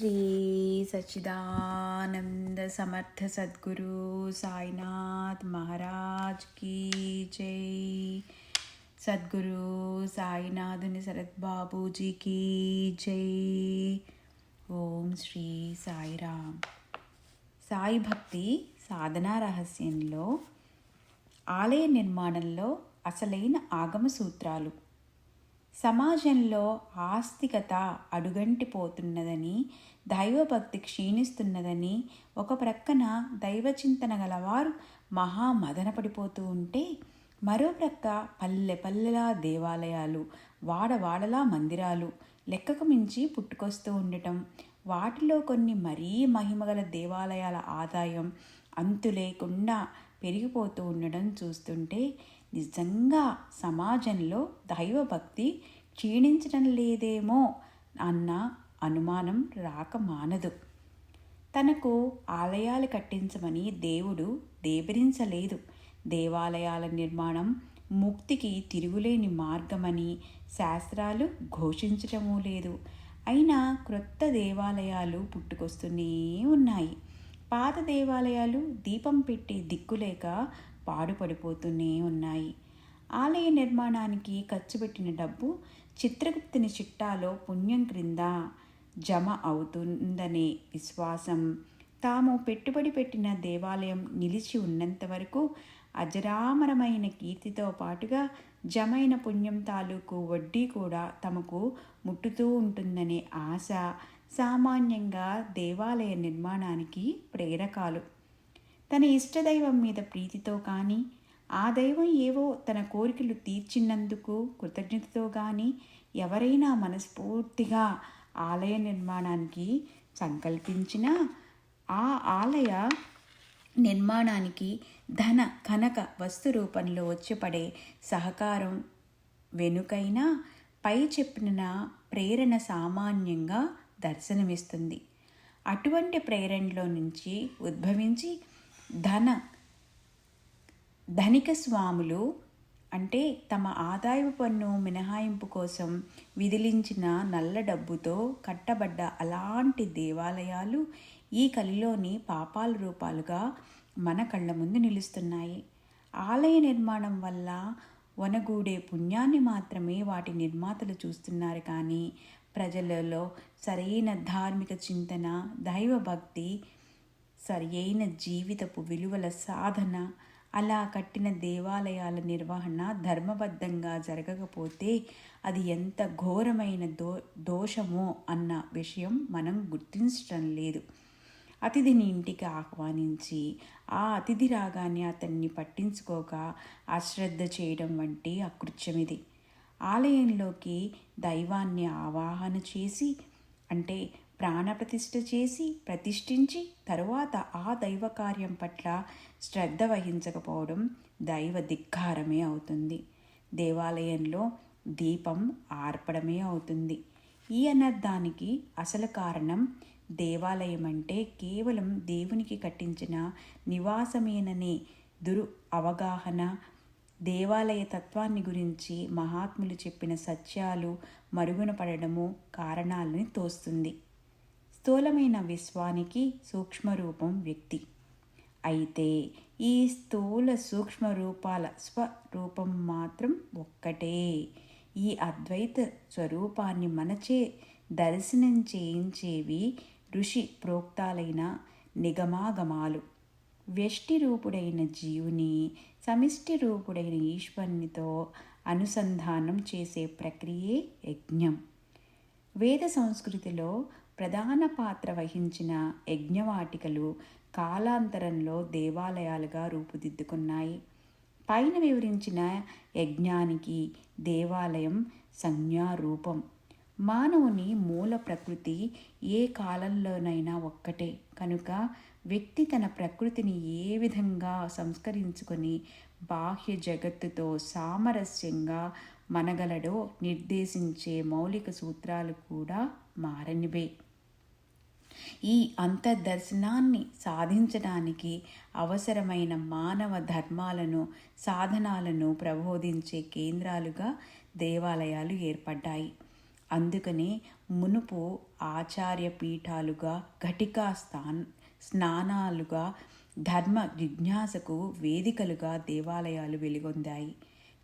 శ్రీ సచిదానంద సమర్థ సద్గురు సాయినాథ్ మహారాజ్ కీ జై సద్గురు సాయినాథుని శరత్ బాబూజీకి జై ఓం శ్రీ సాయిరామ్ సాయి భక్తి సాధనా రహస్యంలో ఆలయ నిర్మాణంలో అసలైన ఆగమ సూత్రాలు సమాజంలో ఆస్తికత అడుగంటిపోతున్నదని దైవభక్తి క్షీణిస్తున్నదని ఒక ప్రక్కన దైవచింతన గలవారు మహా మదనపడిపోతూ ఉంటే మరో ప్రక్క పల్లె పల్లెలా దేవాలయాలు వాడవాడలా మందిరాలు లెక్కకు మించి పుట్టుకొస్తూ ఉండటం వాటిలో కొన్ని మరీ మహిమగల దేవాలయాల ఆదాయం అంతు లేకుండా పెరిగిపోతూ ఉండడం చూస్తుంటే నిజంగా సమాజంలో దైవభక్తి క్షీణించడం లేదేమో అన్న అనుమానం రాక మానదు. తనకు ఆలయాలు కట్టించమని దేవుడు దేబరించలేదు. దేవాలయాల నిర్మాణం ముక్తికి తిరుగులేని మార్గమని శాస్త్రాలు ఘోషించటమూ లేదు. అయినా క్రొత్త దేవాలయాలు పుట్టుకొస్తూనే ఉన్నాయి. పాత దేవాలయాలు దీపం పెట్టి దిక్కులేక పాడుపడిపోతూనే ఉన్నాయి. ఆలయ నిర్మాణానికి ఖర్చు పెట్టిన డబ్బు చిత్రగుప్తుని చిట్టాలో పుణ్యం క్రింద జమ అవుతుందనే విశ్వాసం. తాము పెట్టుబడి పెట్టిన దేవాలయం నిలిచి ఉన్నంత వరకు అజరామరమైన కీర్తితో పాటుగా జమైన పుణ్యం తాలూకు వడ్డీ కూడా తమకు ముట్టుతూ ఉంటుందనే ఆశ సామాన్యంగా దేవాలయ నిర్మాణానికి ప్రేరకాలు. తన ఇష్టదైవం మీద ప్రీతితో కానీ ఆ దైవం ఏవో తన కోరికలు తీర్చినందుకు కృతజ్ఞతతో కానీ ఎవరైనా మనస్ఫూర్తిగా ఆలయ నిర్మాణానికి సంకల్పించిన ఆ ఆలయ నిర్మాణానికి ధన కనక వస్తు రూపంలో వచ్చిపడే సహకారం వెనుకైనా పై చెప్పిన ప్రేరణ సామాన్యంగా దర్శనమిస్తుంది. అటువంటి ప్రేరణలో నుంచి ఉద్భవించి ధన. ధనిక స్వాములు అంటే తమ ఆదాయ పన్ను మినహాయింపు కోసం విధిలించిన నల్ల డబ్బుతో కట్టబడ్డ అలాంటి దేవాలయాలు ఈ కలిలోని పాపాల రూపాలుగా మన కళ్ళ ముందు నిలుస్తున్నాయి. ఆలయ నిర్మాణం వల్ల వనగూడే పుణ్యాన్ని మాత్రమే వాటి నిర్మాతలు చూస్తున్నారు కానీ ప్రజలలో సరైన ధార్మిక చింతన దైవభక్తి సరియైన జీవితపు విలువల సాధన అలా కట్టిన దేవాలయాల నిర్వహణ ధర్మబద్ధంగా జరగకపోతే అది ఎంత ఘోరమైన దో దోషమో అన్న విషయం మనం గుర్తించడం లేదు. అతిథిని ఇంటికి ఆహ్వానించి ఆ అతిథి రాగానే అతన్ని పట్టించుకోక అశ్రద్ధ చేయడం వంటి అకృత్యమిది. ఆలయంలోకి దైవాన్ని ఆవాహన చేసి అంటే ప్రాణప్రతిష్ఠ చేసి ప్రతిష్ఠించి తరువాత ఆ దైవ కార్యం పట్ల శ్రద్ధ వహించకపోవడం దైవ ధిక్కారమే అవుతుంది. దేవాలయంలో దీపం ఆర్పడమే అవుతుంది. ఈ అనర్థానికి అసలు కారణం దేవాలయం అంటే కేవలం దేవునికి కట్టించిన నివాసమేననే దురు అవగాహన. దేవాలయ తత్వాన్ని గురించి మహాత్ములు చెప్పిన సత్యాలు మరుగున పడడము కారణాలని తోస్తుంది. స్థూలమైన విశ్వానికి సూక్ష్మరూపం వ్యక్తి. అయితే ఈ స్థూల సూక్ష్మ రూపాల స్వరూపం మాత్రం ఒక్కటే. ఈ అద్వైత స్వరూపాన్ని మనచే దర్శనం చేయించేవి ఋషి ప్రోక్తాలైన నిగమాగమాలు. వ్యష్టి రూపుడైన జీవుని సమిష్టి రూపుడైన ఈశ్వరునితో అనుసంధానం చేసే ప్రక్రియే యజ్ఞం. వేద సంస్కృతిలో ప్రధాన పాత్ర వహించిన యజ్ఞవాటికలు కాలాంతరంలో దేవాలయాలుగా రూపుదిద్దుకున్నాయి. పైన వివరించిన యజ్ఞానికి దేవాలయం సంజ్ఞారూపం. మానవుని మూల ప్రకృతి ఏ కాలంలోనైనా ఒక్కటే. కనుక వ్యక్తి తన ప్రకృతిని ఏ విధంగా సంస్కరించుకొని బాహ్య జగత్తుతో సామరస్యంగా మనగలడో నిర్దేశించే మౌలిక సూత్రాలు కూడా మారనివే. ఈ అంతర్దర్శనాన్ని సాధించడానికి అవసరమైన మానవ ధర్మాలను సాధనాలను ప్రబోధించే కేంద్రాలుగా దేవాలయాలు ఏర్పడ్డాయి. అందుకనే మునుపు ఆచార్య పీఠాలుగా ఘటికా స్థాన్ స్నానాలుగా ధర్మ జిజ్ఞాసకు వేదికలుగా దేవాలయాలు వెలుగొందాయి.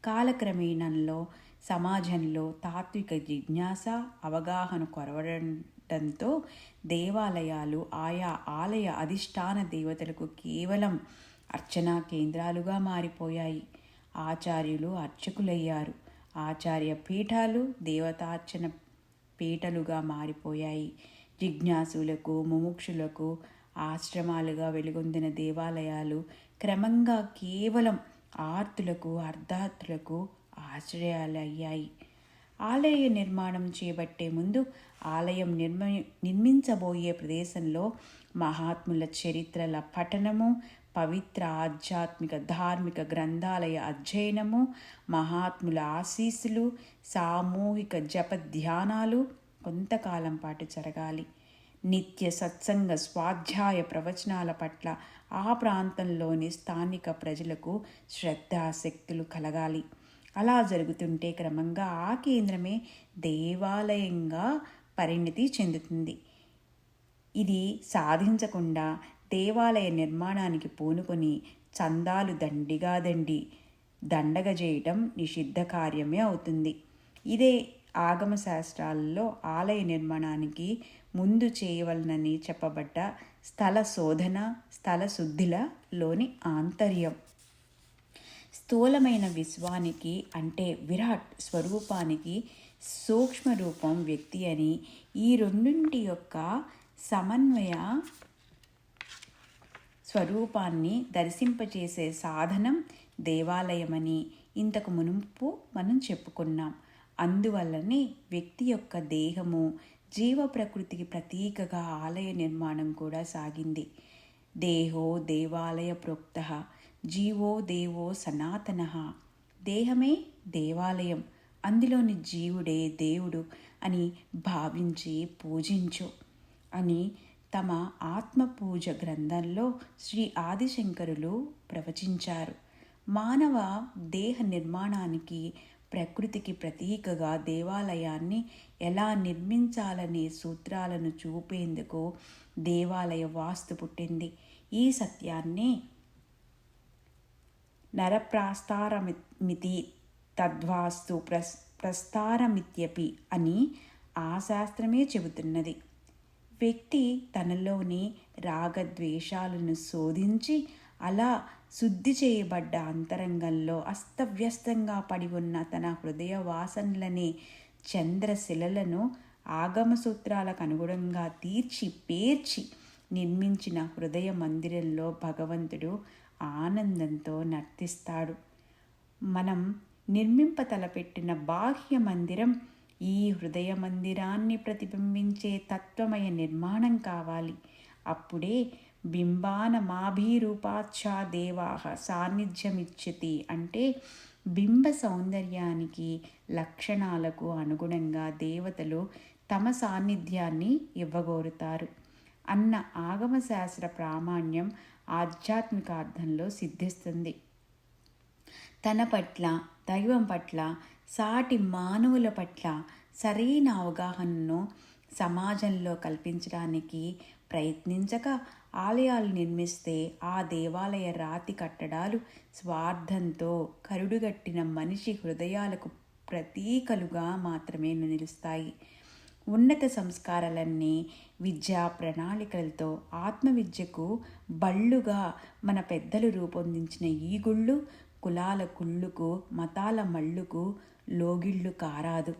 కాలక్రమేణంలో సమాజంలో తాత్విక జిజ్ఞాస అవగాహన కొరవడం కొరవడంతో దేవాలయాలు ఆయా ఆలయ అధిష్టాన దేవతలకు కేవలం అర్చనా కేంద్రాలుగా మారిపోయాయి. ఆచార్యులు అర్చకులయ్యారు. ఆచార్య పీఠాలు దేవతార్చన పీఠలుగా మారిపోయాయి. జిజ్ఞాసులకు ముముక్షులకు ఆశ్రమాలుగా వెలుగొందిన దేవాలయాలు క్రమంగా కేవలం ఆర్తులకు అర్ధార్థులకు ఆశ్రయాలయ్యాయి. ఆలయ నిర్మాణం చేపట్టే ముందు ఆలయం నిర్మ నిర్మించబోయే ప్రదేశంలో మహాత్ముల చరిత్రల పఠనము పవిత్ర ఆధ్యాత్మిక ధార్మిక గ్రంథాలయ అధ్యయనము మహాత్ముల ఆశీస్సులు సామూహిక జప ధ్యానాలు కొంతకాలం పాటు జరగాలి. నిత్య సత్సంగ స్వాధ్యాయ ప్రవచనాల పట్ల ఆ ప్రాంతంలోని స్థానిక ప్రజలకు శ్రద్ధాశక్తులు కలగాలి. అలా జరుగుతుంటే క్రమంగా ఆ కేంద్రమే దేవాలయంగా పరిణితి చెందుతుంది. ఇది సాధించకుండా దేవాలయ నిర్మాణానికి పూనుకొని చందాలు దండిగా దండి దండగ చేయటం నిషిద్ధ కార్యమే అవుతుంది. ఇదే ఆగమ శాస్త్రాలలో ఆలయ నిర్మాణానికి ముందు చేయవలనని చెప్పబడ్డ స్థల శోధన స్థల శుద్ధిలలోని ఆంతర్యం. స్థూలమైన విశ్వానికి అంటే విరాట్ స్వరూపానికి సూక్ష్మ రూపం వ్యక్తి అని ఈ రెండింటి యొక్క సమన్వయ స్వరూపాన్ని దర్శింపచేసే సాధనం దేవాలయమని ఇంతకు మునుపు మనం చెప్పుకున్నాం. అందువల్లనే వ్యక్తి యొక్క దేహము జీవ ప్రకృతికి ప్రతీకగా ఆలయ నిర్మాణం కూడా సాగింది. దేహో దేవాలయ ప్రోక్త జీవో దేవో సనాతన. దేహమే దేవాలయం. అందులోని జీవుడే దేవుడు అని భావించి పూజించు అని తమ ఆత్మ పూజ గ్రంథంలో శ్రీ ఆదిశంకరులు ప్రవచించారు. మానవ దేహ నిర్మాణానికి ప్రకృతికి ప్రతీకగా దేవాలయాన్ని ఎలా నిర్మించాలనే సూత్రాలను చూపేందుకు దేవాలయ వాస్తు పుట్టింది. ఈ సత్యాన్ని నరప్రాస్తారమితి తద్వాస్తు ప్రస్ ప్రస్తారమిత్యపి అని ఆ శాస్త్రమే చెబుతున్నది. వ్యక్తి తనలోని రాగద్వేషాలను శోధించి అలా శుద్ధి చేయబడ్డ అంతరంగంలో అస్తవ్యస్తంగా పడి ఉన్న తన హృదయ వాసనలనే చంద్రశిలలను ఆగమ సూత్రాలకు అనుగుణంగా తీర్చి పేర్చి నిర్మించిన హృదయ మందిరంలో భగవంతుడు ఆనందంతో నర్తిస్తాడు. మనం నిర్మింప తలపెట్టిన బాహ్య మందిరం ఈ హృదయ మందిరాన్ని ప్రతిబింబించే తత్వమయ నిర్మాణం కావాలి. అప్పుడే బింబానమాభిరూపాచ్ఛా దేవాహ సాన్నిధ్యమిచ్చతి అంటే బింబ సౌందర్యానికి లక్షణాలకు అనుగుణంగా దేవతలు తమ సాన్నిధ్యాన్ని ఇవ్వగోరుతారు. అన్న ఆగమశాస్త్ర ప్రామాణ్యం ఆధ్యాత్మిక అర్థంలో సిద్ధిస్తుంది. తన పట్ల దైవం పట్ల సాటి మానవుల పట్ల సరైన అవగాహనను సమాజంలో కల్పించడానికి ప్రయత్నించక ఆలయాలు నిర్మిస్తే ఆ దేవాలయ రాతి కట్టడాలు స్వార్థంతో కరుడుగట్టిన మనిషి హృదయాలకు ప్రతీకలుగా మాత్రమే నిలుస్తాయి. ఉన్నత సంస్కారాలన్నీ విద్యా ప్రణాళికలతో ఆత్మవిద్యకు బళ్ళుగా మన పెద్దలు రూపొందించిన ఈ గుళ్ళు కులాల కుళ్ళుకు మతాల మళ్ళుకు లోగిళ్ళు కారాదు.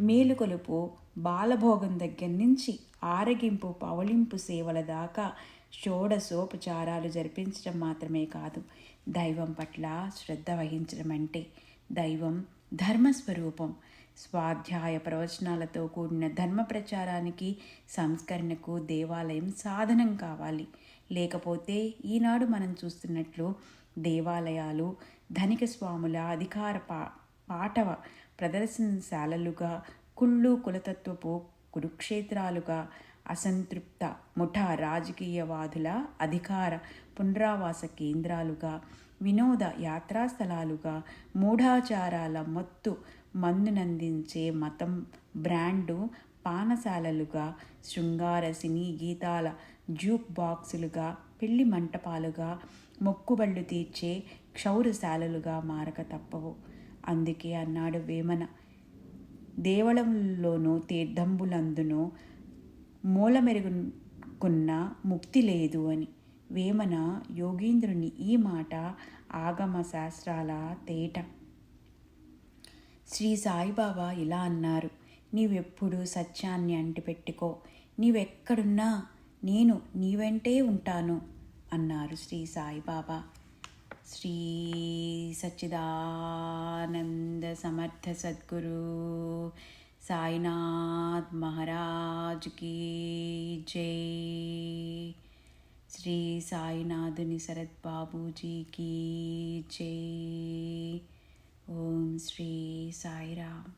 మేలుకొలుపు బాలభోగం దగ్గర నుంచి ఆరగింపు పవళింపు సేవల దాకా షోడశోపచారాలు జరిపించడం మాత్రమే కాదు దైవం పట్ల శ్రద్ధ వహించడం అంటే దైవం ధర్మస్వరూపం. స్వాధ్యాయ ప్రవచనాలతో కూడిన ధర్మ ప్రచారానికి సంస్కరణకు దేవాలయం సాధనం కావాలి. లేకపోతే ఈనాడు మనం చూస్తున్నట్లు దేవాలయాలు ధనిక స్వాముల అధికార పా పాటవ ప్రదర్శనశాలలుగా కుళ్ళు కులతత్వపు కురుక్షేత్రాలుగా అసంతృప్త ముఠా రాజకీయవాదుల అధికార పునరావాస కేంద్రాలుగా వినోద యాత్రాస్థలాలుగా మూఢాచారాల మొత్తు మందునందించే మతం బ్రాండు పానశాలలుగా శృంగార సినీ గీతాల జూక్ బాక్సులుగా పెళ్ళి మంటపాలుగా మొక్కుబళ్ళు తీర్చే క్షౌరశాలలుగా మారక తప్పవు. అందుకే అన్నాడు వేమన. దేవళంలోనూ తీర్థంబులందునూ మూలమెరుగుకున్న ముక్తి లేదు అని. వేమన యోగీంద్రుని ఈ మాట ఆగమ శాస్త్రాల తేట. శ్రీ సాయిబాబా ఇలా అన్నారు నీవెప్పుడు సత్యాన్ని అంటిపెట్టుకో. నీవెక్కడున్నా నేను నీ వెంటే ఉంటాను అన్నారు శ్రీ సాయిబాబా. శ్రీ సచ్చిదానంద సమర్థ సద్గురు సాయినాథ్ మహారాజ్ కీ జై. శ్రీ సాయినాథుని శరత్ బాబూజీకి జై. ఓం శ్రీ సాయిరామ్.